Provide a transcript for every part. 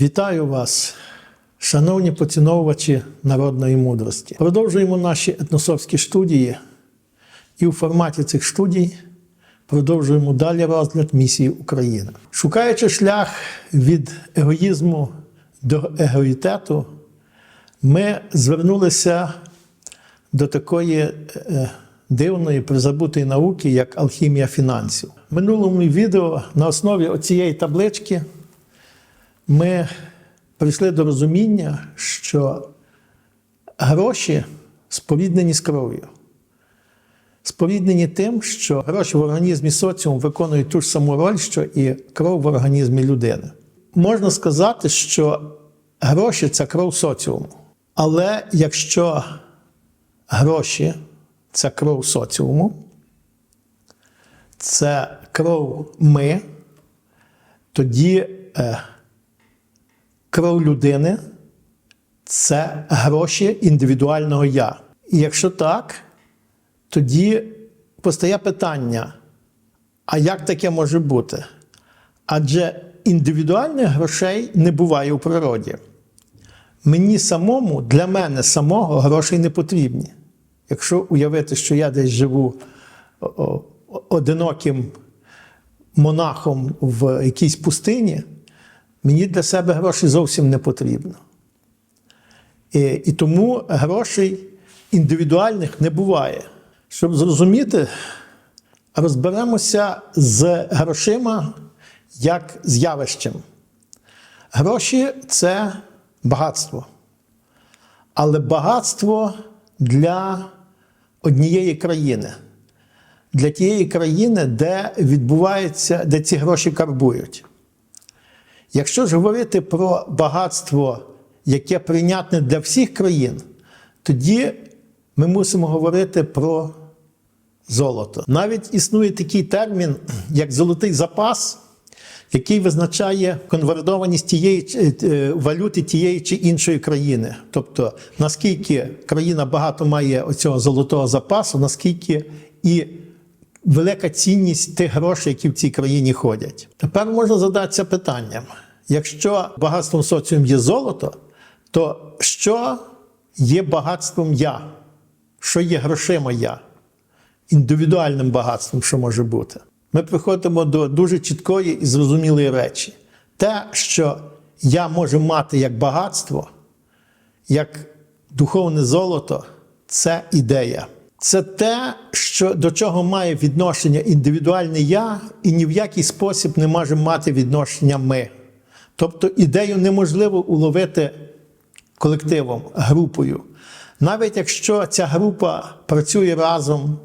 Вітаю вас, шановні поціновувачі народної мудрості. Продовжуємо наші етносовські студії, і у форматі цих студій продовжуємо далі розгляд місії України. Шукаючи шлях від егоїзму до егоїтету, ми звернулися до такої е, дивної призабутої науки, як алхімія фінансів. В минулому відео на основі цієї таблички ми прийшли до розуміння, що гроші споріднені з кров'ю. Споріднені тим, що гроші в організмі соціуму виконують ту ж саму роль, що і кров в організмі людини. Можна сказати, що гроші це кров соціуму. Але якщо гроші це кров соціуму, це кров ми, тоді е, кров людини це гроші індивідуального я. І якщо так, тоді постає питання: а як таке може бути? Адже індивідуальних грошей не буває у природі. Мені самому, для мене самого грошей не потрібні. Якщо уявити, що я десь живу одиноким монахом в якійсь пустині, мені для себе грошей зовсім не потрібно. І, і тому грошей індивідуальних не буває. Щоб зрозуміти, розберемося з грошима як з явищем. Гроші це багатство. Але багатство для однієї країни, для тієї країни, де відбувається, де ці гроші карбують. Якщо ж говорити про багатство, яке прийнятне для всіх країн, тоді ми мусимо говорити про золото. Навіть існує такий термін, як золотий запас, який визначає конвертованість тієї е, валюти тієї чи іншої країни. Тобто, наскільки країна багато має оцього золотого запасу, наскільки і велика цінність тих грошей, які в цій країні ходять. Тепер можна задатися питанням: якщо багатством соціум є золото, то що є багатством я? Що є грошима я? Індивідуальним багатством, що може бути? Ми приходимо до дуже чіткої і зрозумілої речі. Те, що я можу мати як багатство, як духовне золото, це ідея. Це те, що, до чого має відношення індивідуальне я, і ні в який спосіб не може мати відношення ми. Тобто ідею неможливо уловити колективом, групою. Навіть якщо ця група працює разом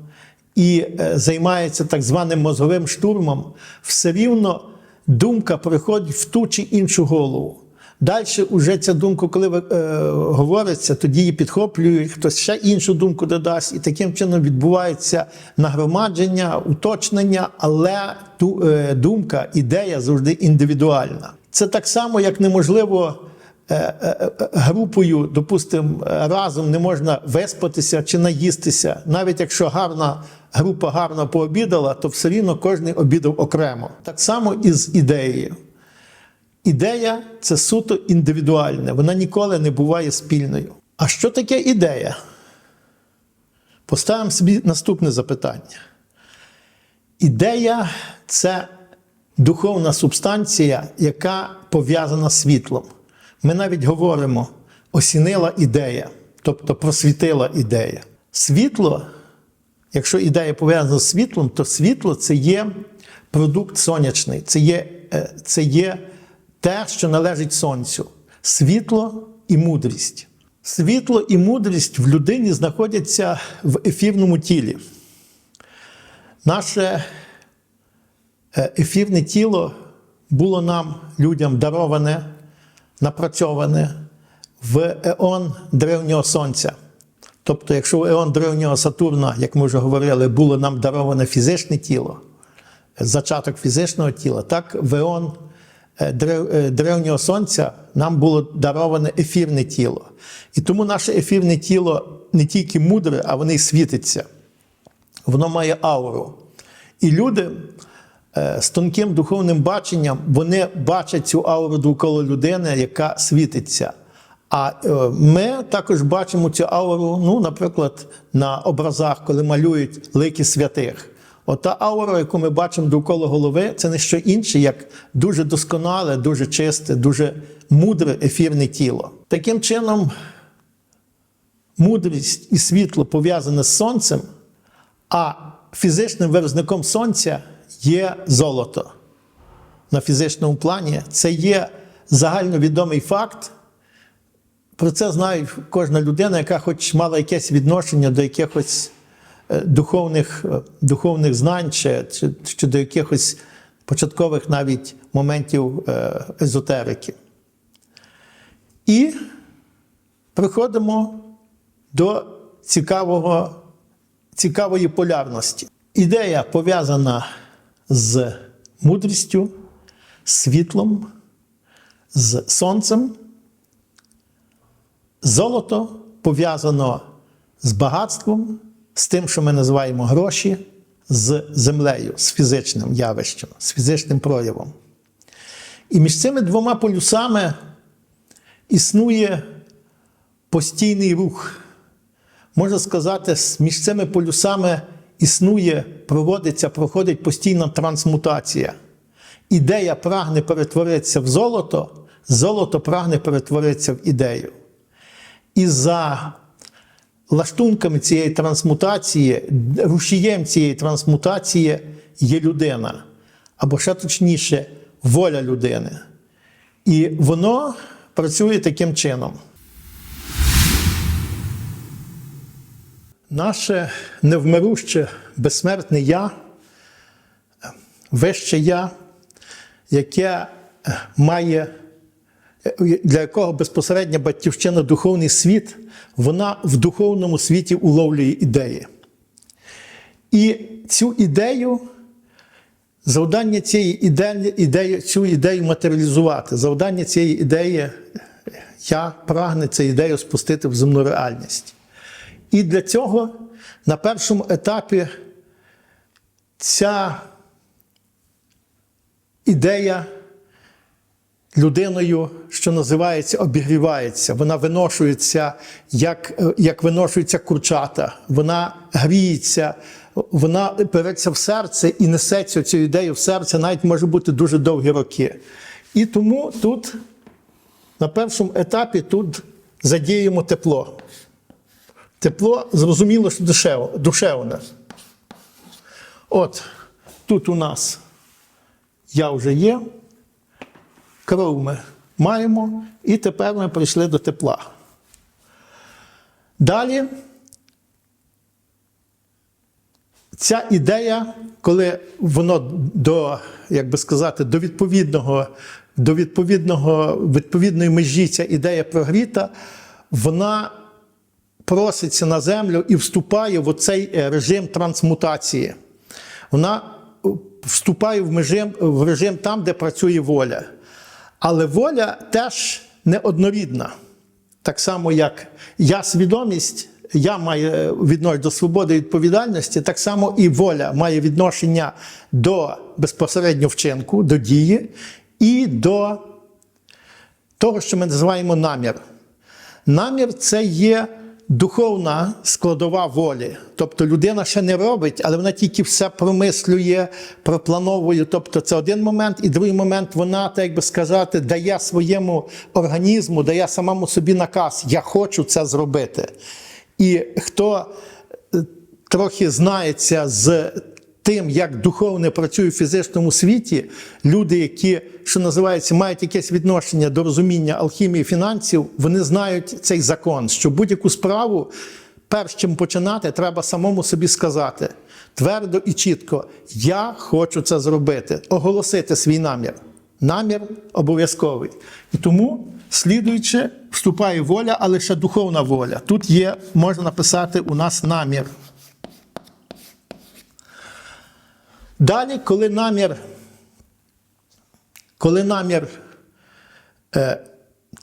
і е, займається так званим мозговим штурмом, все рівно думка приходить в ту чи іншу голову. Далі вже ця думка, коли е, говориться, тоді її підхоплюють, хтось ще іншу думку додасть, і таким чином відбувається нагромадження, уточнення, але ту, е, думка, ідея завжди індивідуальна. Це так само, як неможливо е, е, е, групою, допустимо, разом не можна виспатися чи наїстися. Навіть якщо гарна група гарно пообідала, то все рівно кожен обідав окремо. Так само і з ідеєю. Ідея це суто індивідуальне, вона ніколи не буває спільною. А що таке ідея? Поставимо собі наступне запитання. Ідея це духовна субстанція, яка пов'язана з світлом. Ми навіть говоримо осінила ідея, тобто просвітила ідея. Світло, якщо ідея пов'язана з світлом, то світло це є продукт сонячний, це є, е, це є те, що належить сонцю. Світло і мудрість. Світло і мудрість в людині знаходяться в ефірному тілі. Наше е, ефірне тіло було нам, людям, дароване, напрацьоване в еон древнього сонця. Тобто, якщо в еон древнього Сатурна, як ми вже говорили, було нам дароване фізичне тіло, зачаток фізичного тіла, так в еон е, е, древнього сонця нам було дароване ефірне тіло. І тому наше ефірне тіло не тільки мудре, а воно й світиться. Воно має ауру. І люди е, з тонким духовним баченням, вони бачать цю ауру довкола людини, яка світиться. А е, ми також бачимо цю ауру, ну, наприклад, на образах, коли малюють лики святих. Ота аура, яку ми бачимо довкола голови, це не що інше, як дуже досконале, дуже чисте, дуже мудре ефірне тіло. Таким чином, мудрість і світло пов'язане з сонцем, а фізичним виразником сонця є золото. На фізичному плані це є загальновідомий факт. Про це знає кожна людина, яка хоч мала якесь відношення до якихось духовних, е, духовних знань чи, чи, чи до якихось початкових навіть моментів е, езотерики. І приходимо до цікавого, цікавої полярності. Ідея пов'язана з мудрістю, світлом, з сонцем. Золото пов'язано з багатством, з тим, що ми називаємо гроші, з землею, з фізичним явищем, з фізичним проявом. І між цими двома полюсами існує постійний рух. Можна сказати, між цими полюсами існує, проводиться, проходить постійна трансмутація. Ідея прагне перетворитися в золото, золото прагне перетворитися в ідею. І за лаштунками цієї трансмутації, рушієм цієї трансмутації є людина, або ще точніше, воля людини. І воно працює таким чином. Наше невмируще, безсмертне я, вище я, яке має для якого безпосередня батьківщина духовний світ, вона в духовному світі уловлює ідеї. І цю ідею, завдання цієї ідеї, ідеї, цю ідею матеріалізувати, завдання цієї ідеї, я прагну цю ідею спустити в земну реальність. І для цього на першому етапі ця ідея людиною, що називається, обігрівається. Вона виношується, як, як виношується курчата, вона гріється, вона береться в серце і несеться цю ідею в серце, навіть може бути дуже довгі роки. І тому тут, на першому етапі, тут задіємо тепло. Тепло, зрозуміло, що душев, душевне. От тут у нас я вже є кров ми маємо, і тепер ми прийшли до тепла. Далі ця ідея, коли воно до, як би сказати, до відповідного, до відповідного, відповідної межі ця ідея прогріта, вона проситься на землю і вступає в оцей режим трансмутації. Вона вступає в режим, в режим там, де працює воля. Але воля теж неоднорідна. Так само, як я свідомість, я маю відношення до свободи і відповідальності, так само і воля має відношення до безпосередньо вчинку, до дії і до того, що ми називаємо намір. Намір це є духовна складова волі. Тобто людина ще не робить, але вона тільки все промислює, проплановує. Тобто це один момент, і другий момент вона, так би сказати, дає своєму організму, дає самому собі наказ: Я хочу це зробити. І хто е, трохи знається з тим, як духовне працює в фізичному світі, люди, які, що називається, мають якесь відношення до розуміння алхімії фінансів, вони знають цей закон, що будь-яку справу, перш чим починати, треба самому собі сказати твердо і чітко: Я хочу це зробити, оголосити свій намір. Намір обов'язковий. І тому, слідуючи, вступає воля, але ще духовна воля. Тут є, можна написати у нас намір. Далі, коли намір, коли намір е,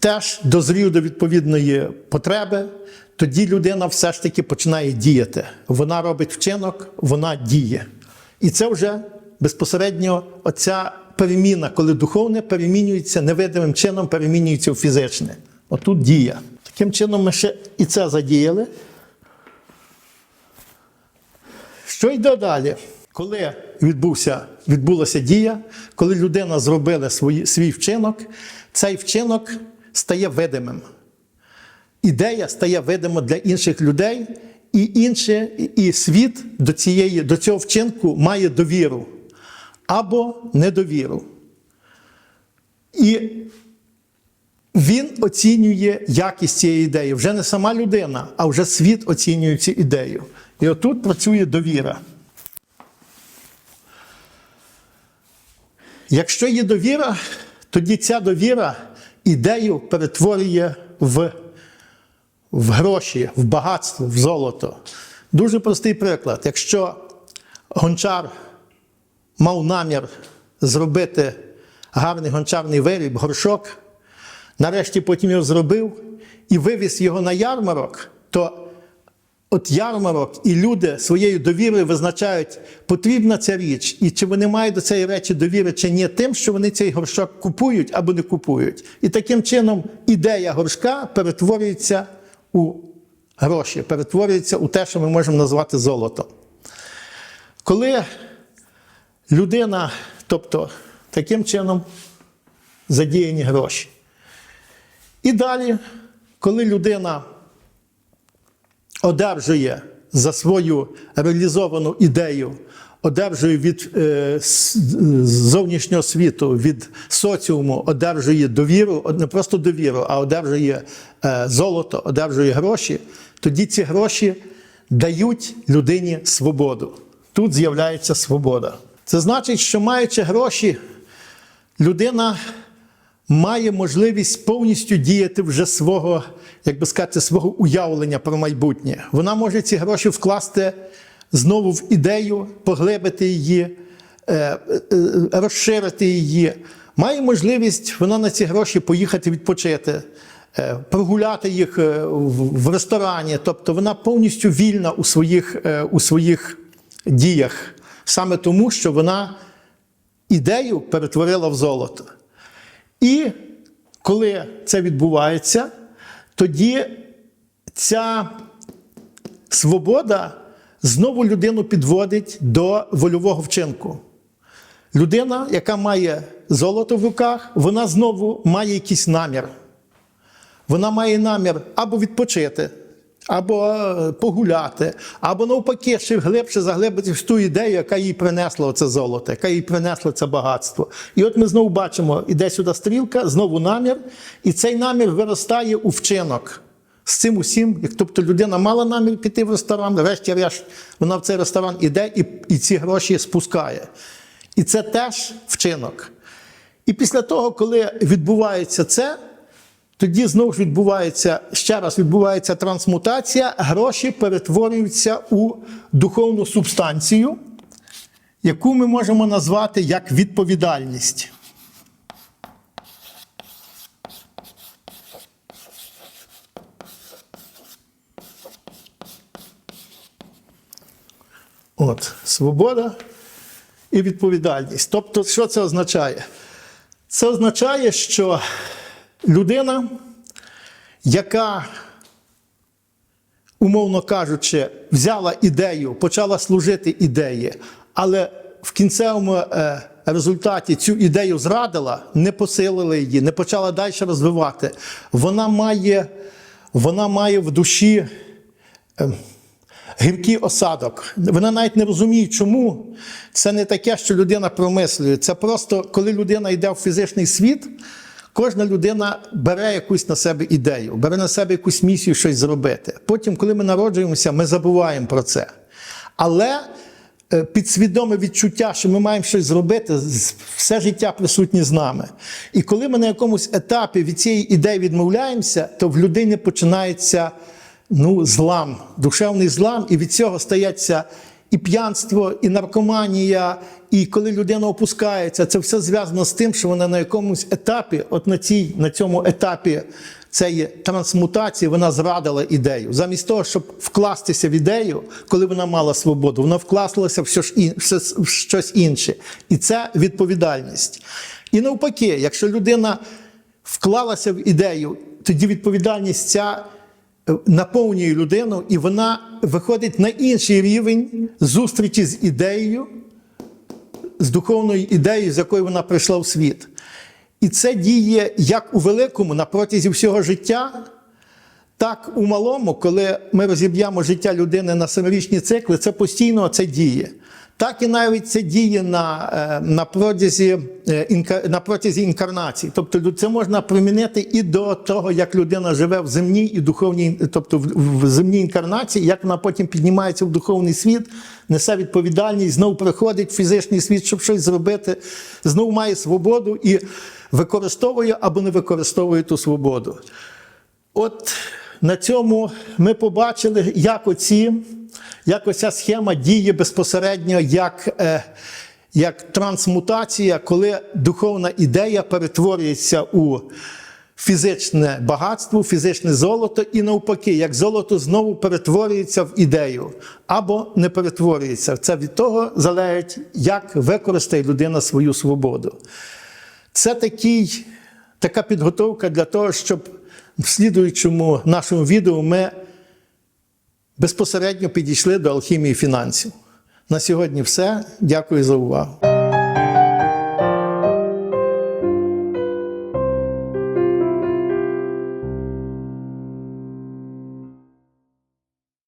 теж дозрів до відповідної потреби, тоді людина все ж таки починає діяти. Вона робить вчинок, вона діє. І це вже безпосередньо оця переміна, коли духовне перемінюється невидимим чином, перемінюється в фізичне. Отут дія. Таким чином ми ще і це задіяли. Що йде далі? Коли відбувся, відбулася дія, коли людина зробила свої, свій вчинок, цей вчинок стає видимим. Ідея стає видима для інших людей, і інше, і світ до, цієї, до цього вчинку має довіру або недовіру. І він оцінює якість цієї ідеї. Вже не сама людина, а вже світ оцінює цю ідею. І отут працює довіра. Якщо є довіра, тоді ця довіра ідею перетворює в, в гроші, в багатство, в золото. Дуже простий приклад. Якщо гончар мав намір зробити гарний гончарний виріб, горшок, нарешті потім його зробив і вивіз його на ярмарок, то от ярмарок і люди своєю довірою визначають, потрібна ця річ, і чи вони мають до цієї речі довіри, чи ні, тим, що вони цей горшок купують або не купують. І таким чином ідея горшка перетворюється у гроші, перетворюється у те, що ми можемо назвати золото. Коли людина, тобто таким чином задіяні гроші. І далі, коли людина одержує за свою реалізовану ідею, одержує від е, зовнішнього світу, від соціуму, одержує довіру, не просто довіру, а одержує е, золото, одержує гроші, тоді ці гроші дають людині свободу. Тут з'являється свобода. Це значить, що маючи гроші, людина має можливість повністю діяти вже свого, як би сказати, свого уявлення про майбутнє. Вона може ці гроші вкласти знову в ідею, поглибити її, е, е, е, розширити її. Має можливість вона на ці гроші поїхати відпочити, прогуляти їх в ресторані. Тобто вона повністю вільна у своїх, у своїх діях, саме тому, що вона ідею перетворила в золото. І коли це відбувається, тоді ця свобода знову людину підводить до вольового вчинку. Людина, яка має золото в руках, вона знову має якийсь намір. Вона має намір або відпочити, або е, погуляти, або навпаки, ще глибше заглибити в ту ідею, яка їй принесла оце золото, яка їй принесла це багатство. І от ми знову бачимо, іде сюди стрілка, знову намір, і цей намір виростає у вчинок. З цим усім, як тобто людина мала намір піти в ресторан, врешті-решт вона в цей ресторан іде і, і ці гроші спускає. І це теж вчинок. І після того, коли відбувається це, тоді знову ж відбувається ще раз відбувається трансмутація, гроші перетворюються у духовну субстанцію, яку ми можемо назвати як відповідальність. От, свобода і відповідальність. Тобто, що це означає? Це означає, що людина, яка, умовно кажучи, взяла ідею, почала служити ідеї, але в кінцевому е, результаті цю ідею зрадила, не посилила її, не почала далі розвивати, вона має, вона має в душі. е, гіркий осадок. Вона навіть не розуміє, чому це не таке, що людина промислює. Це просто коли людина йде в фізичний світ, кожна людина бере якусь на себе ідею, бере на себе якусь місію щось зробити. Потім, коли ми народжуємося, ми забуваємо про це. Але е, підсвідоме відчуття, що ми маємо щось зробити, все життя присутнє з нами. І коли ми на якомусь етапі від цієї ідеї відмовляємося, то в людині починається ну, злам, душевний злам, і від цього стається і п'янство, і наркоманія. І коли людина опускається, це все зв'язано з тим, що вона на якомусь етапі, от на, цій, на цьому етапі цієї трансмутації вона зрадила ідею. Замість того, щоб вкластися в ідею, коли вона мала свободу, вона вклалася в щось ін- в щось- інше. І це відповідальність. І навпаки, якщо людина вклалася в ідею, тоді відповідальність ця наповнює людину, і вона виходить на інший рівень зустрічі з ідеєю, з духовною ідеєю, з якою вона прийшла в світ. І це діє як у великому на протязі всього життя, так у малому, коли ми розіб'ємо життя людини на семирічні цикли, це постійно це діє. Так і навіть це діє на, е, на, протязі, е, на протязі інкарнації. Тобто це можна примінити і до того, як людина живе в земній і духовній, тобто в, земній інкарнації, як вона потім піднімається в духовний світ, несе відповідальність, знову приходить в фізичний світ, щоб щось зробити, знову має свободу і використовує або не використовує ту свободу. От на цьому ми побачили, як оці, як оця схема діє безпосередньо як, е, як трансмутація, коли духовна ідея перетворюється у фізичне багатство, фізичне золото, і навпаки, як золото знову перетворюється в ідею або не перетворюється. Це від того залежить, як використає людина свою свободу. Це такий, така підготовка для того, щоб в слідуючому нашому відео ми безпосередньо підійшли до алхімії фінансів. На сьогодні все. Дякую за увагу.